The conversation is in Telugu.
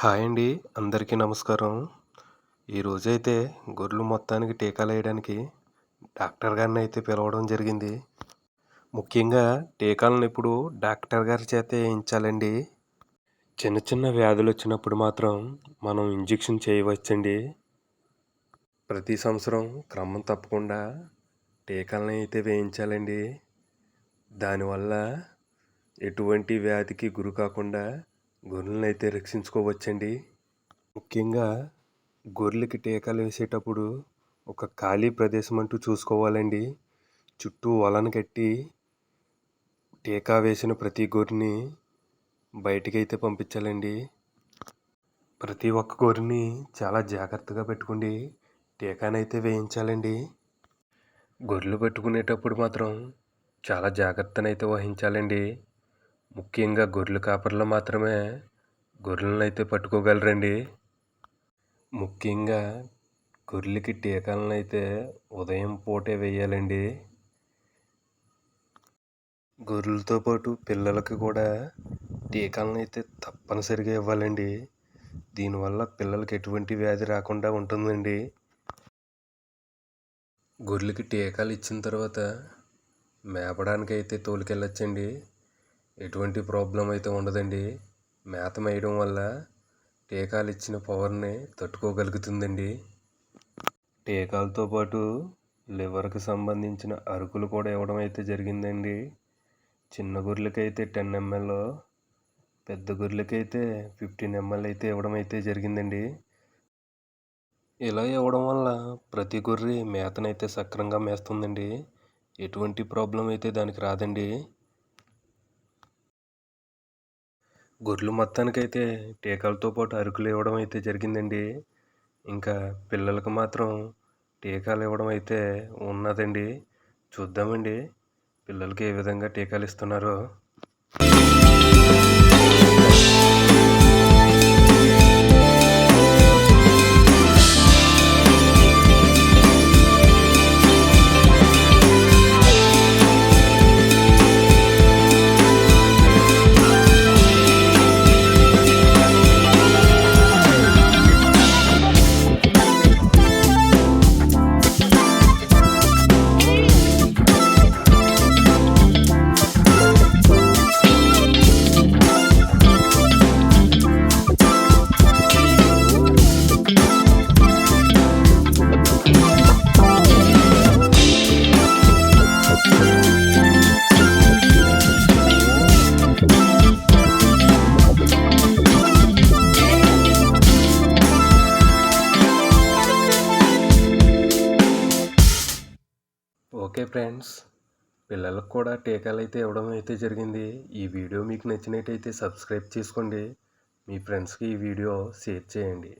హాయ్ అండి అందరికీ నమస్కారం. ఈరోజైతే గొర్రెలు మొత్తానికి టీకాలు వేయడానికి డాక్టర్ గారిని అయితే పిలవడం జరిగింది. ముఖ్యంగా టీకాలను ఇప్పుడు డాక్టర్ గారి చేత వేయించాలండి. చిన్న చిన్న వ్యాధులు వచ్చినప్పుడు మాత్రం మనం ఇంజెక్షన్ చేయవచ్చండి. ప్రతి సంవత్సరం క్రమం తప్పకుండా టీకాలను అయితే వేయించాలండి. దానివల్ల ఎటువంటి వ్యాధికి గురి కాకుండా గొర్రెలను అయితే రక్షించుకోవచ్చండి. ముఖ్యంగా గొర్రెలకి టీకాలు వేసేటప్పుడు ఒక ఖాళీ ప్రదేశం అంటూ చూసుకోవాలండి. చుట్టూ వలను కట్టి టీకా వేసిన ప్రతి గొర్రెని బయటికైతే పంపించాలండి. ప్రతి ఒక్క గొర్రెని చాలా జాగ్రత్తగా పెట్టుకోండి. టీకానైతే వేయించాలండి. గొర్రెలు పెట్టుకునేటప్పుడు మాత్రం చాలా జాగ్రత్తనైతే వహించాలండి. ముఖ్యంగా గొర్రెల కాపర్లు మాత్రమే గొర్రెలను అయితే పట్టుకోగలరండి. ముఖ్యంగా గొర్రెలకి టీకాలను అయితే ఉదయం పూటే వేయాలండి. గొర్రెలతో పాటు పిల్లలకి కూడా టీకాలను అయితే తప్పనిసరిగా ఇవ్వాలండి. దీనివల్ల పిల్లలకి ఎటువంటి వ్యాధి రాకుండా ఉంటుందండి. గొర్రెలకి టీకాలు ఇచ్చిన తర్వాత మేపడానికి అయితే తోలుకెళ్ళొచ్చండి. ఎటువంటి ప్రాబ్లం అయితే ఉండదండి. మేత మేయడం వల్ల టీకాలు ఇచ్చిన పవర్ని తట్టుకోగలుగుతుందండి. టీకాలతో పాటు లివర్కి సంబంధించిన అరుకులు కూడా ఇవ్వడం అయితే జరిగిందండి. చిన్న గొర్రెలకైతే టెన్ ఎంఎల్ పెద్ద గొర్రెలకైతే ఫిఫ్టీన్ ఎంఎల్ అయితే ఇవ్వడం అయితే జరిగిందండి. ఇలా ఇవ్వడం వల్ల ప్రతి గొర్రె మేతనైతే సక్రంగా మేస్తుందండి. ఎటువంటి ప్రాబ్లం అయితే దానికి రాదండి. గొర్రెలు మొత్తానికైతే టీకాలతో పాటు అరుకులు ఇవ్వడం అయితే జరిగిందండి. ఇంకా పిల్లలకు మాత్రం టీకాలు ఇవ్వడం అయితే ఉన్నదండి. చూద్దామండి పిల్లలకి ఏ విధంగా టీకాలు ఇస్తున్నారో ఓకే ఫ్రెండ్స్. పిల్లలకు కూడా టీకాలు అయితే ఇవ్వడం అయితే జరిగింది. ఈ వీడియో మీకు నచ్చినట్టయితే సబ్స్క్రైబ్ చేసుకోండి. మీ ఫ్రెండ్స్కి ఈ వీడియో షేర్ చేయండి.